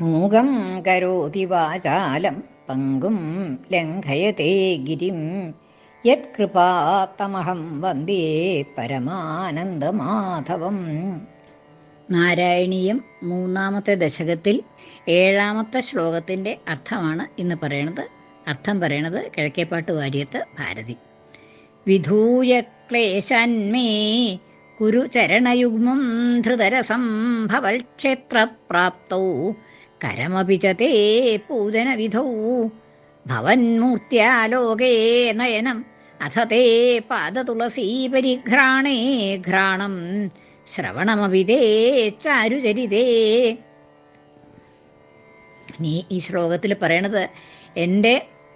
മൂകം കരോതി വാചാലം പങ്കും ലംഘയത്തെ ഗിരിം. യത്കൃപാത്തമഹം വന്ദേ പരമാനന്ദമാധവം. നാരായണീയം മൂന്നാമത്തെ ദശകത്തിൽ ഏഴാമത്തെ ശ്ലോകത്തിന്റെ അർത്ഥമാണ് ഇന്ന് പറയണത്. അർത്ഥം പറയണത് കിഴക്കേപ്പാട്ട് വാര്യത്ത് ഭാരതി. വിധൂയ ക്ലേശാന്മേ കുരു ചരണയുഗ്മം ധൃതരസംഭവൽ ക്ഷേത്രപ്രാപ്തൗ കരമപി ച തേ പൂജനവിധൗ. ഭവന്മൂർത്തിയാലോകേ നയനം. അഥ തേ പാദതുളസീപരിഘ്രാണേ ഘ്രാണം. ശ്രവണമപി തേ ചാരുചരിതേ. നീ ഈ ശ്ലോകത്തിൽ പറയണത് എന്റെ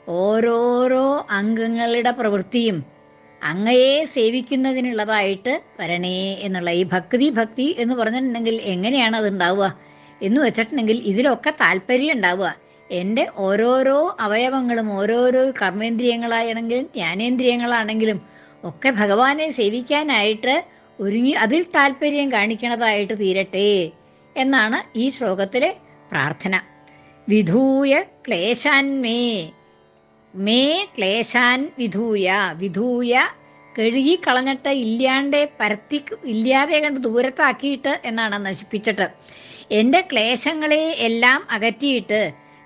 ഓരോരോ അംഗങ്ങളുടെ പ്രവൃത്തിയും അങ്ങയെ സേവിക്കുന്നതിനുള്ളതായിട്ട് വരണേ എന്നുള്ള ഈ ഭക്തി ഭക്തി എന്ന് പറഞ്ഞിട്ടുണ്ടെങ്കിൽ എങ്ങനെയാണ് അത് ഉണ്ടാവുക? എന്ന് വെച്ചിട്ടുണ്ടെങ്കിൽ ഇതിലൊക്കെ താല്പര്യം ഉണ്ടാവുക. എന്റെ ഓരോരോ അവയവങ്ങളും ഓരോരോ കർമ്മേന്ദ്രിയങ്ങളാണെങ്കിലും ജ്ഞാനേന്ദ്രിയങ്ങളാണെങ്കിലും ഒക്കെ ഭഗവാനെ സേവിക്കാനായിട്ട് ഒരുങ്ങി അതിൽ താല്പര്യം കാണിക്കണതായിട്ട് തീരട്ടെ എന്നാണ് ഈ ശ്ലോകത്തിലെ പ്രാർത്ഥന. വിധൂയ ക്ലേശാൻമേ മേ ക്ലേശാൻ വിധൂയ വിധൂയ കഴുകി കളഞ്ഞിട്ട് ഇല്ലാണ്ട് പരത്തി ഇല്ലാതെ കണ്ട് ദൂരത്താക്കിയിട്ട് എന്നാണ് നശിപ്പിച്ചിട്ട്. എന്റെ ക്ലേശങ്ങളെ എല്ലാം അകറ്റിയിട്ട്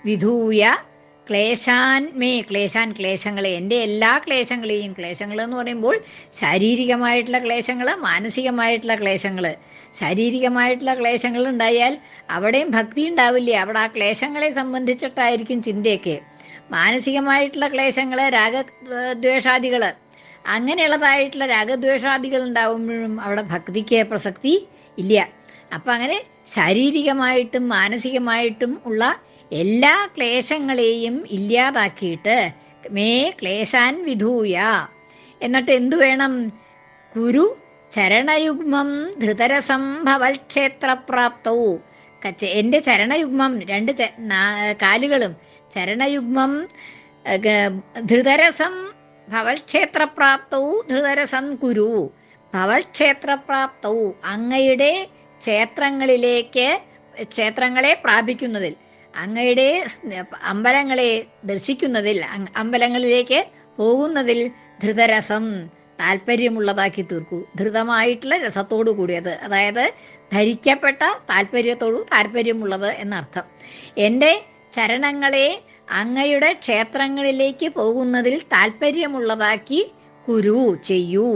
വിധൂയ ക്ലേശാൻ മേ ക്ലേശാൻ ക്ലേശങ്ങളെ എന്റെ എല്ലാ ക്ലേശങ്ങളെയും ക്ലേശങ്ങൾ എന്ന് പറയുമ്പോൾ ശാരീരികമായിട്ടുള്ള ക്ലേശങ്ങൾ മാനസികമായിട്ടുള്ള ക്ലേശങ്ങൾ ശാരീരികമായിട്ടുള്ള ക്ലേശങ്ങൾ ഉണ്ടായാൽ അവിടെയും ഭക്തി ഉണ്ടാവില്ലേ? അവിടെ ആ ക്ലേശങ്ങളെ സംബന്ധിച്ചിട്ടായിരിക്കും ചിന്തയൊക്കെ. മാനസികമായിട്ടുള്ള ക്ലേശങ്ങൾ രാഗദ്വേഷാദികൾ അങ്ങനെയുള്ളതായിട്ടുള്ള രാഗദ്വേഷാദികൾ ഉണ്ടാവുമ്പോഴും അവിടെ ഭക്തിക്ക് പ്രസക്തി ഇല്ല. അപ്പം അങ്ങനെ ശാരീരികമായിട്ടും മാനസികമായിട്ടും ഉള്ള എല്ലാ ക്ലേശങ്ങളെയും ഇല്ലാതാക്കിയിട്ട് മേ ക്ലേശാൻ വിധൂയ. എന്നിട്ട് എന്തു വേണം? കുരു ചരണയുഗ്മം ധൃതരസംഭവക്ഷേത്രപ്രാപ്തവും എന്റെ ചരണയുഗ്മം രണ്ട് കാലുകളും ചരണയുഗ്മം ധൃതരസം ഭവക്ഷേത്രപ്രാപ്തവും ധൃതരസം കുരു ഭവക്ഷേത്രപ്രാപ്തവും അങ്ങയുടെ ക്ഷേത്രങ്ങളിലേക്ക് ക്ഷേത്രങ്ങളെ പ്രാപിക്കുന്നതിൽ അങ്ങയുടെ അമ്പലങ്ങളെ ദർശിക്കുന്നതിൽ അമ്പലങ്ങളിലേക്ക് പോകുന്നതിൽ ധൃതരസം താല്പര്യമുള്ളതാക്കി തീർക്കൂ. ധൃതമായിട്ടുള്ള രസത്തോടു കൂടിയത് അതായത് ധരിക്കപ്പെട്ട താല്പര്യത്തോടു താല്പര്യമുള്ളത് എന്നർത്ഥം. എന്റെ ചരണങ്ങളെ അങ്ങയുടെ ക്ഷേത്രങ്ങളിലേക്ക് പോകുന്നതിൽ താല്പര്യമുള്ളതാക്കി കുരു ചെയ്യൂ.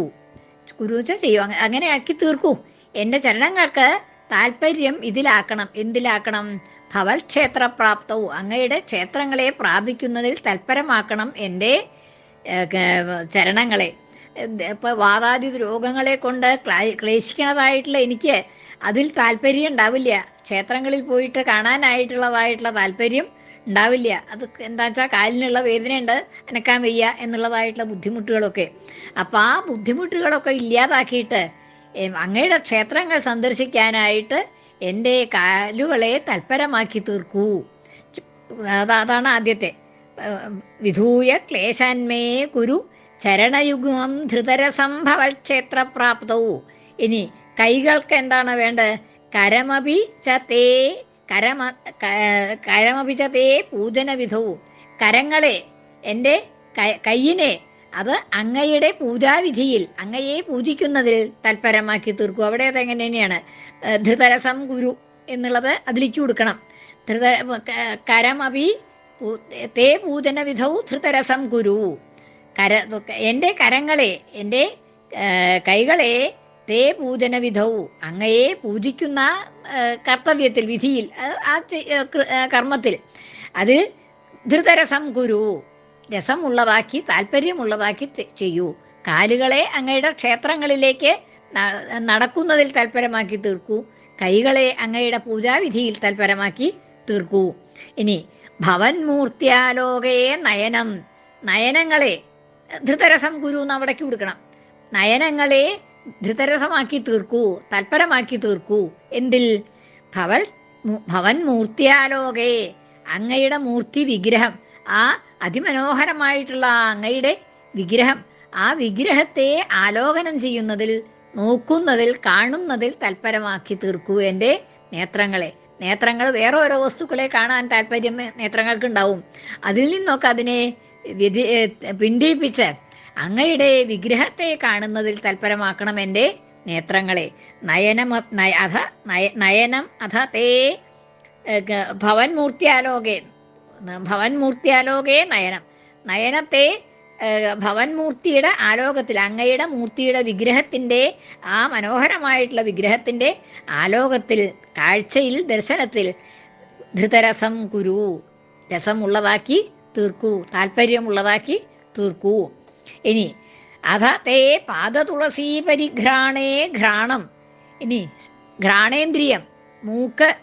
കുരു ചെയ്യൂ. അങ്ങനെ ആക്കി തീർക്കൂ. എന്റെ ചരണങ്ങൾക്ക് താല്പര്യം ഇതിലാക്കണം എന്തിലാക്കണം? ഭവൽ ക്ഷേത്രപ്രാപ്തവും അങ്ങയുടെ ക്ഷേത്രങ്ങളെ പ്രാപിക്കുന്നതിൽ തൽപരമാക്കണം എന്റെ ചരണങ്ങളെ. ഇപ്പോൾ വാതാദി രോഗങ്ങളെ കൊണ്ട് ക്ലേശിക്കുന്നതായിട്ടുള്ള എനിക്ക് അതിൽ താല്പര്യം ഉണ്ടാവില്ല. ക്ഷേത്രങ്ങളിൽ പോയിട്ട് കാണാനായിട്ടുള്ളതായിട്ടുള്ള താല്പര്യം ഉണ്ടാവില്ല. അത് എന്താ വെച്ചാൽ കാലിനുള്ള വേദനയുണ്ട് അനക്കാൻ വയ്യ എന്നുള്ളതായിട്ടുള്ള ബുദ്ധിമുട്ടുകളൊക്കെ. അപ്പോൾ ആ ബുദ്ധിമുട്ടുകളൊക്കെ ഇല്ലാതാക്കിയിട്ട് അങ്ങയുടെ ക്ഷേത്രങ്ങൾ സന്ദർശിക്കാനായിട്ട് എന്റെ കാലുകളെ തൽപരമാക്കി തീർക്കൂ. അതാണ് ആദ്യത്തെ. വിധൂയ ക്ലേശാന്മേ കുരു ചരണയുഗ്മം ധൃതരസംഭവ ക്ഷേത്രപ്രാപ്തവും ഇനി കൈകൾക്ക് എന്താണ് വേണ്ടത്? കരമപി ചേ കരമ കരമപി പൂജന പൂജനവിധവും കരങ്ങളെ എന്റെ കയ്യിനെ അത് അങ്ങയുടെ പൂജാവിധിയിൽ അങ്ങയെ പൂജിക്കുന്നതിൽ തൽപരമാക്കി തീർക്കും. അവിടെ അത് എങ്ങനെ തന്നെയാണ്? ധൃതരസം ഗുരു എന്നുള്ളത് അതിലേക്ക് കൊടുക്കണം. ധൃത കരമപി തേ പൂജന വിധൗ ധൃതരസം ഗുരു. കര എന്റെ കരങ്ങളെ എന്റെ കൈകളെ തേ പൂജന വിധൗ അങ്ങയെ പൂജിക്കുന്ന കർത്തവ്യത്തിൽ വിധിയിൽ ആ കർമ്മത്തിൽ. അത് ധൃതരസം ഗുരു. രസമുള്ളതാക്കി താല്പര്യമുള്ളതാക്കി ചെയ്യൂ. കാലുകളെ അങ്ങയുടെ ക്ഷേത്രങ്ങളിലേക്ക് നടക്കുന്നതിൽ തൽപരമാക്കി തീർക്കൂ. കൈകളെ അങ്ങയുടെ പൂജാവിധിയിൽ തൽപരമാക്കി തീർക്കൂ. ഇനി ഭവൻ മൂർത്തിയാലോകയെ നയനം. നയനങ്ങളെ ധൃതരസം ഗുരു എന്ന് അവിടേക്ക് കൊടുക്കണം. നയനങ്ങളെ ധൃതരസമാക്കി തീർക്കൂ തൽപരമാക്കി തീർക്കൂ. എന്തിൽ? ഭവൻ ഭവൻ മൂർത്തിയാലോകയെ അങ്ങയുടെ മൂർത്തി വിഗ്രഹം. ആ അതിമനോഹരമായിട്ടുള്ള അങ്ങയുടെ വിഗ്രഹം. ആ വിഗ്രഹത്തെ ആലോകനം ചെയ്യുന്നതിൽ നോക്കുന്നതിൽ കാണുന്നതിൽ തൽപരമാക്കി തീർക്കൂ എന്റെ നേത്രങ്ങളെ. നേത്രങ്ങൾ വേറെ ഓരോ വസ്തുക്കളെ കാണാൻ താല്പര്യം നേത്രങ്ങൾക്കുണ്ടാവും. അതിൽ നിന്നൊക്കെ അതിനെ വ്യതി പിന്തിരിപ്പിച്ച് അങ്ങയുടെ വിഗ്രഹത്തെ കാണുന്നതിൽ തൽപരമാക്കണം എന്റെ നേത്രങ്ങളെ. നയനം അഥ നയ നയനം അഥ തേ ഭവൻമൂർത്തിയാലോകെ ഭവൻമൂർത്തിയാലോകേ നയനം. നയനത്തെ ഭവൻമൂർത്തിയുടെ ആലോകത്തിൽ അങ്ങയുടെ മൂർത്തിയുടെ വിഗ്രഹത്തിന്റെ ആ മനോഹരമായിട്ടുള്ള വിഗ്രഹത്തിന്റെ ആലോകത്തിൽ കാഴ്ചയിൽ ദർശനത്തിൽ ധൃതരസം കുരു. രസമുള്ളതാക്കി തീർക്കൂ താല്പര്യമുള്ളതാക്കി തീർക്കൂ. ഇനി അധ തേ പാദതുളസീ പരിഘ്രാണേ ഘ്രാണം. ഇനി ഘ്രാണേന്ദ്രിയം മൂക്ക്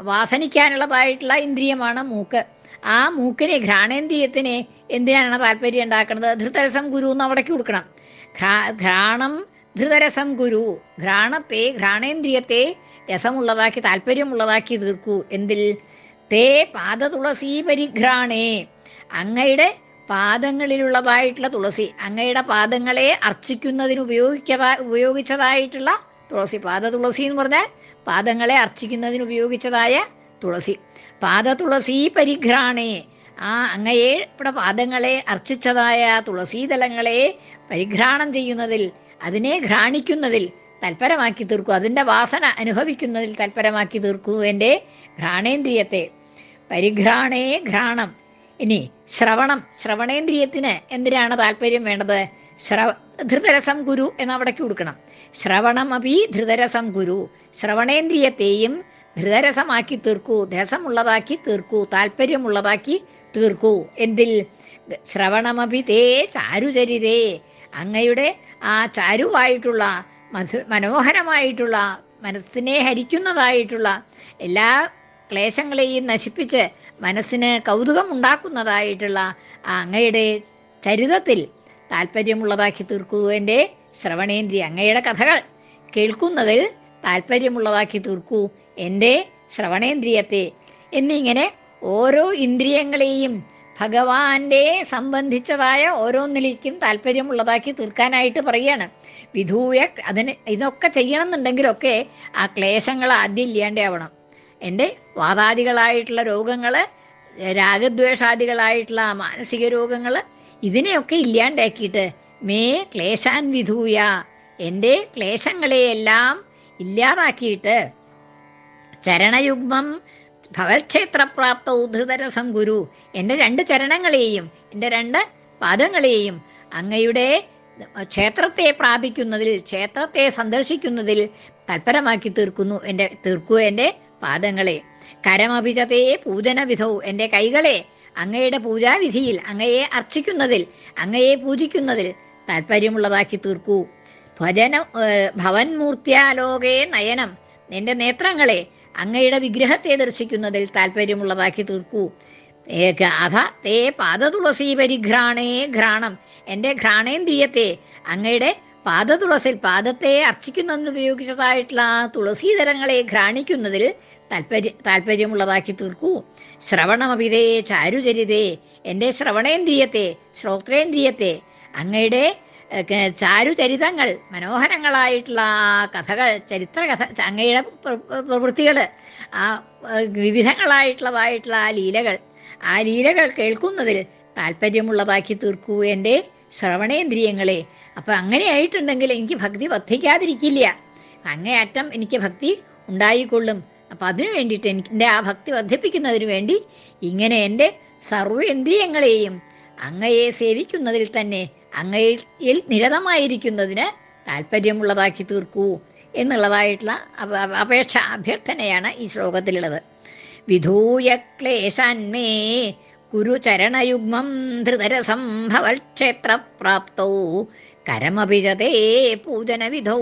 വാസനിക്കാനുള്ളതായിട്ടുള്ള ഇന്ദ്രിയമാണ് മൂക്ക്. ആ മൂക്കിനെ ഘ്രാണേന്ദ്രിയത്തിനെ എന്തിനാണ് താല്പര്യം ഉണ്ടാക്കുന്നത്? ധൃതരസം ഗുരു എന്ന് അവിടേക്ക് കൊടുക്കണം. ഘ്രാണം ധൃതരസം ഗുരു. ഘ്രാണത്തെ ഘ്രാണേന്ദ്രിയത്തെ രസമുള്ളതാക്കി താല്പര്യമുള്ളതാക്കി തീർക്കൂ. എന്തിൽ? തേ പാദ തുളസി പരിഘ്രാണേ. അങ്ങയുടെ പാദങ്ങളിലുള്ളതായിട്ടുള്ള തുളസി അങ്ങയുടെ പാദങ്ങളെ അർച്ചിക്കുന്നതിന് ഉപയോഗിക്കതാ ഉപയോഗിച്ചതായിട്ടുള്ള തുളസി. പാദ തുളസി എന്ന് പറഞ്ഞാൽ പാദങ്ങളെ അർച്ചിക്കുന്നതിന് ഉപയോഗിച്ചതായ തുളസി പാദ തുളസി പരിഘ്രാണേ. ആ അങ്ങയെ ഇവിടെ പാദങ്ങളെ അർച്ചിച്ചതായ തുളസീതലങ്ങളെ പരിഘ്രാണം ചെയ്യുന്നതിൽ അതിനെ ഘ്രാണിക്കുന്നതിൽ തൽപരമാക്കി തീർക്കൂ. അതിന്റെ വാസന അനുഭവിക്കുന്നതിൽ തൽപരമാക്കി തീർക്കൂ എന്റെ ഘ്രാണേന്ദ്രിയത്തെ. പരിഘ്രാണേ ഘ്രാണം. ഇനി ശ്രവണം. ശ്രവണേന്ദ്രിയത്തിന് എന്തിനാണ് താല്പര്യം വേണ്ടത്? ശ്രവ ധൃതരസം ഗുരു എന്ന് അവിടേക്ക് കൊടുക്കണം. ശ്രവണമപി ധൃതരസം ഗുരു. ശ്രവണേന്ദ്രിയത്തെയും ധൃതരസമാക്കി തീർക്കൂ രസമുള്ളതാക്കി തീർക്കൂ താല്പര്യമുള്ളതാക്കി തീർക്കൂ. എന്തിൽ? ശ്രവണമപി തേ ചാരുചരിതേ. അങ്ങയുടെ ആ ചാരുവായിട്ടുള്ള മധു മനോഹരമായിട്ടുള്ള മനസ്സിനെ ഹരിക്കുന്നതായിട്ടുള്ള എല്ലാ ക്ലേശങ്ങളെയും നശിപ്പിച്ച് മനസ്സിന് കൗതുകം ഉണ്ടാക്കുന്നതായിട്ടുള്ള ആ അങ്ങയുടെ ചരിതത്തിൽ താല്പര്യമുള്ളതാക്കി തീർക്കൂ. എന്റെ ശ്രവണേന്ദ്രിയ അങ്ങയുടെ കഥകൾ കേൾക്കുന്നതിൽ താല്പര്യമുള്ളതാക്കി തീർക്കൂ. എന്റെ ശ്രവണേന്ദ്രിയത്തെ എന്നിങ്ങനെ ഓരോ ഇന്ദ്രിയങ്ങളെയും ഭഗവാന്റെ സംബന്ധിച്ചതായ ഓരോന്നിലേക്കും താല്പര്യമുള്ളതാക്കി തീർക്കാനായിട്ട് പറയുകയാണ് വിധൂയ അതിന് ഇതൊക്കെ ചെയ്യണം എന്നുണ്ടെങ്കിലൊക്കെ ആ ക്ലേശങ്ങൾ ആദ്യം ഇല്ലാണ്ടാവണം. എന്റെ വാതാദികളായിട്ടുള്ള രോഗങ്ങൾ രാഗദ്വേഷാദികളായിട്ടുള്ള മാനസിക രോഗങ്ങൾ ഇതിനെയൊക്കെ ഇല്ലാണ്ടാക്കിയിട്ട് മേ ക്ലേശാൻ വിധൂയ എന്റെ ക്ലേശങ്ങളെയെല്ലാം ഇല്ലാതാക്കിയിട്ട് ചരണയുഗ്മം ഭവക്ഷേത്രപ്രാപ്ത ഉദ്ധൃതരസം ഗുരു. എന്റെ രണ്ട് ചരണങ്ങളെയും എന്റെ രണ്ട് പാദങ്ങളെയും അങ്ങയുടെ ക്ഷേത്രത്തെ പ്രാപിക്കുന്നതിൽ ക്ഷേത്രത്തെ സന്ദർശിക്കുന്നതിൽ തൽപരമാക്കി തീർക്കുന്നു എന്റെ തീർക്കൂ എന്റെ പാദങ്ങളെ. കരമഭിജതേ പൂജനവിധവും എന്റെ കൈകളെ അങ്ങയുടെ പൂജാവിധിയിൽ അങ്ങയെ അർച്ചിക്കുന്നതിൽ അങ്ങയെ പൂജിക്കുന്നതിൽ താല്പര്യമുള്ളതാക്കി തീർക്കൂ. ഭജന ഭവൻമൂർത്തിയാലോകേ നയനം. നിന്റെ നേത്രങ്ങളെ അങ്ങയുടെ വിഗ്രഹത്തെ ദർശിക്കുന്നതിൽ താല്പര്യമുള്ളതാക്കി തീർക്കൂ. അധ തേ പാദതുളസി പരിഘ്രാണേ ഘ്രാണം. എന്റെ ഘ്രാണേന്ദ്രിയത്തെ അങ്ങയുടെ പാദതുളസിൽ പാദത്തെ അർച്ചിക്കുന്നതിന് ഉപയോഗിച്ചതായിട്ടുള്ള തുളസീതരങ്ങളെ ഘ്രാണിക്കുന്നതിൽ താല്പര്യ താല്പര്യമുള്ളതാക്കി തീർക്കൂ. ശ്രവണമവിതേ ചാരുചരിതേ എന്റെ ശ്രവണേന്ദ്രിയത്തെ ശ്രോത്രേന്ദ്രിയത്തെ അങ്ങയുടെ ചാരുചരിതങ്ങൾ മനോഹരങ്ങളായിട്ടുള്ള ആ കഥകൾ ചരിത്ര കഥ അങ്ങയുടെ പ്രവൃത്തികൾ ആ വിവിധങ്ങളായിട്ടുള്ളതായിട്ടുള്ള ആ ലീലകൾ. ആ ലീലകൾ കേൾക്കുന്നതിൽ താല്പര്യമുള്ളതാക്കി തീർക്കൂ എന്റെ ശ്രവണേന്ദ്രിയങ്ങളെ. അപ്പം അങ്ങനെ ആയിട്ടുണ്ടെങ്കിൽ എനിക്ക് ഭക്തി വർദ്ധിക്കാതിരിക്കില്ല. അങ്ങേയറ്റം എനിക്ക് ഭക്തി ഉണ്ടായിക്കൊള്ളും. അപ്പം അതിനു വേണ്ടിയിട്ട് എന്റെ ആ ഭക്തി വർദ്ധിപ്പിക്കുന്നതിന് വേണ്ടി ഇങ്ങനെ എന്റെ സർവേന്ദ്രിയങ്ങളെയും അങ്ങയെ സേവിക്കുന്നതിൽ തന്നെ അങ്ങയിൽ നിരതമായിരിക്കുന്നതിന് താല്പര്യമുള്ളതാക്കി തീർക്കൂ എന്നുള്ളതായിട്ടുള്ള അപ- അപ- അപേക്ഷ അഭ്യർത്ഥനയാണ് ഈ ശ്ലോകത്തിലുള്ളത്. വിധൂയ ക്ലേശാന്മേ കുരുചരണയുഗ്മം ധൃതരസം ഭവൽക്ഷേത്രപ്രാപ്തൗ കരമഭിജതേ പൂജനവിധൗ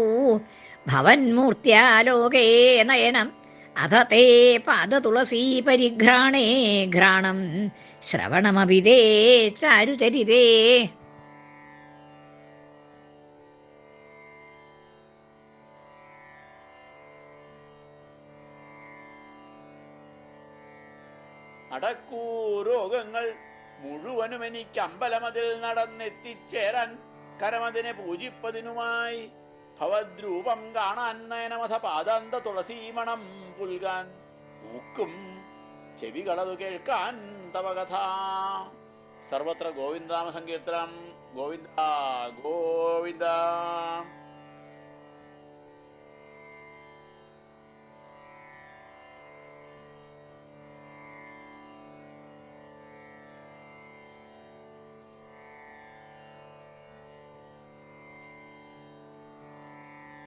ഭവന്മൂർത്തിയാലോകേ നയനം അഥ തേ പാദതുളസീ പരിഘ്രാണേ ഘ്രാണം ശ്രവണമഭിതേ ചാരുചരിതേ അടക്കൂ രോഗങ്ങൾ മുഴുവനും എനിക്ക് അമ്പലമതിൽ നടന്നെത്തിച്ചേരാൻ കരമതിനെ പൂജിപ്പതിനുമായി ഭവദ്രൂപം കാണാൻ നയനമഥ പാദാന്ത തുളസീമണം പുൽകാൻ ഊക്കും ചെവികളതു കേൾക്കാൻ തവ കഥ സർവത്ര ഗോവിന്ദാമ സങ്കീർത്തനം ഗോവിന്ദ ഗോവിന്ദ.